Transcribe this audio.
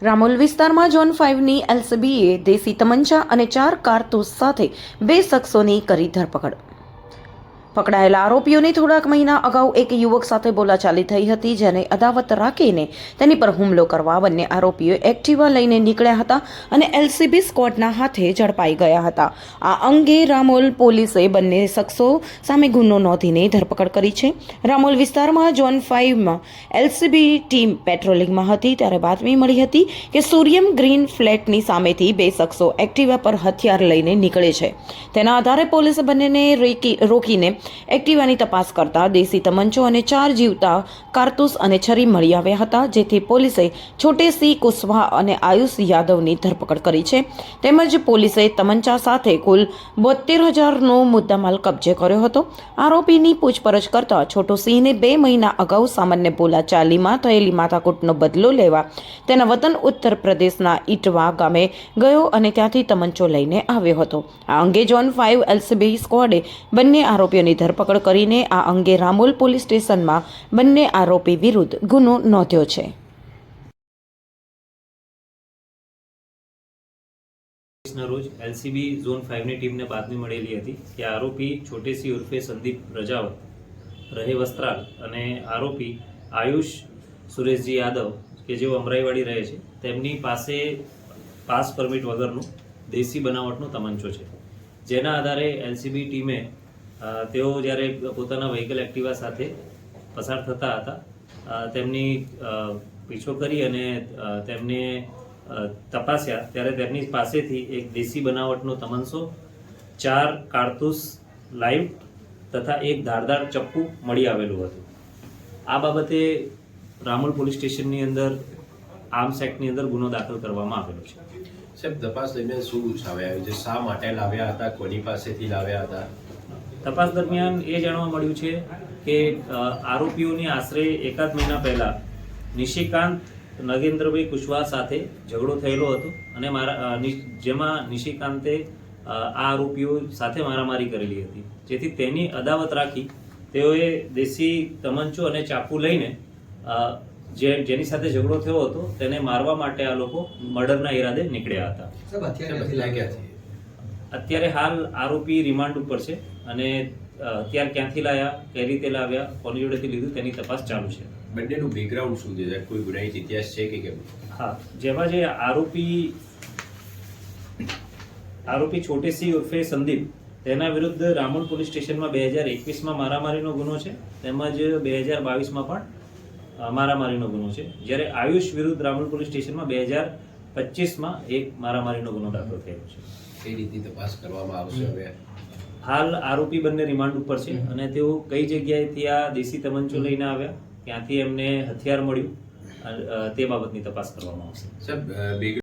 રામોલ વિસ્તારમાં ઝોન ફાઇવની એલસીબીએ દેશી તમંચા અને ચાર કારતૂસ સાથે બે શખ્સોની કરી ધરપકડ. પકડાયેલા આરોપીઓની થોડાક મહિના અગાઉ એક યુવક સાથે બોલાચાલી થઈ હતી, જેને અદાવત રાખીને તેની પર હુમલો કરવા બંને આરોપીઓ એક્ટિવા લઈને નીકળ્યા હતા અને એલસીબી સ્ક્વોડના હાથે ઝડપાઈ ગયા હતા. આ અંગે રામોલ પોલીસે બંને શખ્સો સામે ગુનો નોંધીને ધરપકડ કરી છે. રામોલ વિસ્તારમાં ઝોન ફાઇવમાં એલસીબી ટીમ પેટ્રોલિંગમાં હતી, ત્યારે બાતમી મળી હતી કે સૂર્યમ ગ્રીન ફ્લેટની સામેથી બે શખ્સો એક્ટિવા પર હથિયાર લઈને નીકળે છે. તેના આધારે પોલીસે બંનેને રેકી- રોકીને એક્ટિવાની તપાસ કરતા દેશી તમંચો અને ચાર જીવતા કારતૂસ અને છરી મળી આવ્યા હતા, જેથી પોલીસે છોટે સિંહ કુશવાહ અને આયુષ યાદવની ધરપકડ કરી છે. તેમજ પોલીસે તમંચા સાથે કુલ બોતેર હજારનો મુદ્દામાલ કબજે કર્યો હતો. આરોપીની પૂછપરછ કરતા છોટો સિંહને બે મહિના અગાઉ સામાન્ય બોલાચાલીમાં થયેલી માથાકૂટનો બદલો લેવા તેના વતન ઉત્તર પ્રદેશના ઇટવા ગામે ગયો અને ત્યાંથી તમંચો લઈને આવ્યો હતો. આ અંગે જોન ફાઇવ એલસીબી સ્કવોડે બંને આરોપીઓની ધરપકડ કરીને આ અંગે રામોલ પોલીસ સ્ટેશનમાં બંને આરોપી વિરુદ્ધ ગુનો નોંધ્યો છે. રોજ એલસીબી ઝોન ફાઇવની ટીમને બાતમી મળેલી હતી કે આરોપી છોટેસી ઉર્ફે સંદીપ રજાવત રહે વસ્ત્રાલ અને આરોપી આયુષ સુરેશજી યાદવ, કે જેઓ અમરાઈવાડી રહે છે, તેમની પાસે પાસ પરમિટ વગરનું દેશી બનાવટનો તમંચો છે. જેના આધારે એલસીબી ટીમે તેઓ જ્યારે પોતાના વ્હીકલ એક્ટિવા સાથે પસાર થતા હતા તેમની પીછો કરી અને તેમને તપાસ્યા, ત્યારે તેમની પાસેથી એક દેશી બનાવટનો તમનસો, ચાર કારતૂસ લાઈવ તથા એક ધારદાર ચપ્પુ મળી આવેલું હતું. આ બાબતે રામોલ પોલીસ સ્ટેશનની અંદર, આર્મ્સ એક્ટની અંદર ગુનો દાખલ કરવામાં આવેલો છે. સાહેબ, તપાસ દરમિયાન શું સામે આવ્યું છે શા માટે લાવ્યા હતા? કોની પાસેથી લાવ્યા હતા? તપાસ દરમિયાન એ જાણવા મળ્યું છે કે આરોપીઓની આશરે એકાદ મહિના પહેલા નિશિકાંત નગેન્દ્રભાઈ કુશવાહ સાથે ઝઘડો થયેલો હતો અને મારા જેમાં નિશિકાંતે આ આરોપીઓ સાથે મારામારી કરેલી હતી. જેથી તેની અદાવત રાખી તેઓએ દેશી તમંચો અને ચાકુ લઈને જે જેની સાથે ઝઘડો થયો હતો તેને મારવા માટે આ લોકો મર્ડરના ઈરાદે નીકળ્યા હતા. અત્યારે હાલ આરોપી રિમાન્ડ ઉપર છે. અને અત્યારે ક્યાંથી લાવ્યા કઈ રીતે લાવ્યા કોની જોડેથી લીધું તેની તપાસ ચાલુ છે. બંનેનું બેકગ્રાઉન્ડ શું છે? કોઈ ગુનાહિત ઇતિહાસ છે કે કેમ? હા જેમાં જે આરોપી આરોપી છોટેસી ઉર્ફે સંદીપ તેના વિરુદ્ધ રામોલ પોલીસ સ્ટેશનમાં બે હજાર એકવીસમાં મારામારીનો ગુનો છે. તેમજ બે હજાર બાવીસમાં પણ મારામારીનો ગુનો છે. જ્યારે આયુષ વિરુદ્ધ રામોલ પોલીસ સ્ટેશનમાં બે હજાર પચીસમાં એક મારામારીનો ગુનો દાખલ થયો છે. એ રીતની તપાસ કરવામાં આવશે હવે? હાલ આરોપી બંને રિમાન્ડ ઉપર છે અને તેઓ કઈ જગ્યાએથી આ દેશી તમંચો લઈને આવ્યા ત્યાંથી એમને હથિયાર મળ્યું તે બાબતની તપાસ કરવામાં આવશે.